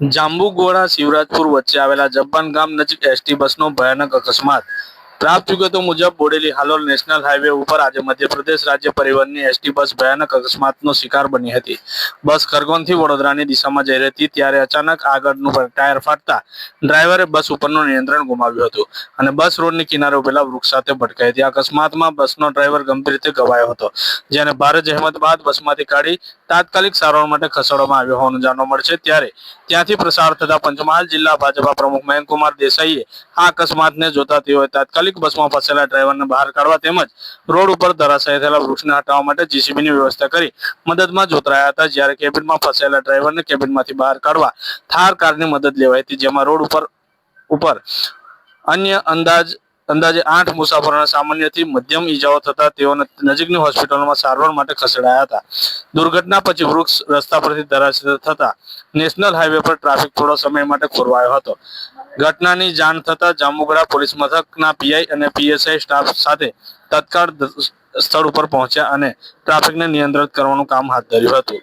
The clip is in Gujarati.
જાંબુઘોડા શિવરાજપુર વચ્ચે આવેલા જબ્બાન ગામ નજીક એસટી બસનો ભયાનક અકસ્માત. પ્રાપ્ત વિગતો મુજબ બોડેલી હાલોલ નેશનલ હાઈવે ઉપર આજે મધ્યપ્રદેશ રાજ્ય પરિવહનની એસટી બસ ભયાનક અકસ્માતનો શિકાર બની હતી. બસ ખરગોનથી વડોદરાની દિશામાં જઈ રહી હતી ત્યારે અચાનક આગળનું ટાયર ફાટતા ડ્રાઈવરે બસ ઉપરનું નિયંત્રણ ગુમાવ્યું હતું અને બસ રોડની કિનારે ઉભેલા વૃક્ષ સાથે ભટકાઈ હતી. અકસ્માતમાં બસનો ડ્રાઈવર ગંભીર રીતે ઘવાયો હતો, જેને ભારે જહેમત બાદ બસમાંથી કાઢી તાત્કાલિક સારવાર માટે ખસેડવામાં આવ્યો હોવાનું જાણવા મળશે. ત્યારે ત્યાંથી પ્રસાર થતા પંચમહાલ જિલ્લા ભાજપા પ્રમુખ મયંકુમાર દેસાઈએ આ અકસ્માતને જોતા તેઓએ તાત્કાલિક બસમાં ફસેલા ડ્રાઈવરને બહાર કાઢવા તેમજ રોડ ઉપર ધરાશાયી થયેલા વૃક્ષને હટાવવા માટે જીસીબીની વ્યવસ્થા કરી મદદમાં જોતરાયા હતા. જ્યારે કેબિનમાં ફસાયેલા ડ્રાઈવરને કેબિનમાંથી બહાર કાઢવા થાર કારની મદદ લેવાઈ હતી. જેમાં રોડ ઉપર ઉપર અન્ય અંદાજ, અંદાજે આઠ મુસાફરોને સામાન્યથી મધ્યમ ઈજાઓ થતા તેઓને નજીકની હોસ્પિટલમાં સારવાર માટે ખસેડાયા હતા. દુર્ઘટના પછી વૃક્ષ રસ્તા પરથી ધરાશયી થતા નેશનલ હાઈવે પર ટ્રાફિક થોડો સમય માટે ખોરવાયો હતો. ઘટનાની જાણ થતા જાંબુગડા પોલીસ મથકના પીઆઈ અને પીએસઆઈ સ્ટાફ સાથે તત્કાળ સ્થળ ઉપર પહોંચ્યા અને ટ્રાફિકને નિયંત્રિત કરવાનું કામ હાથ ધર્યું હતું.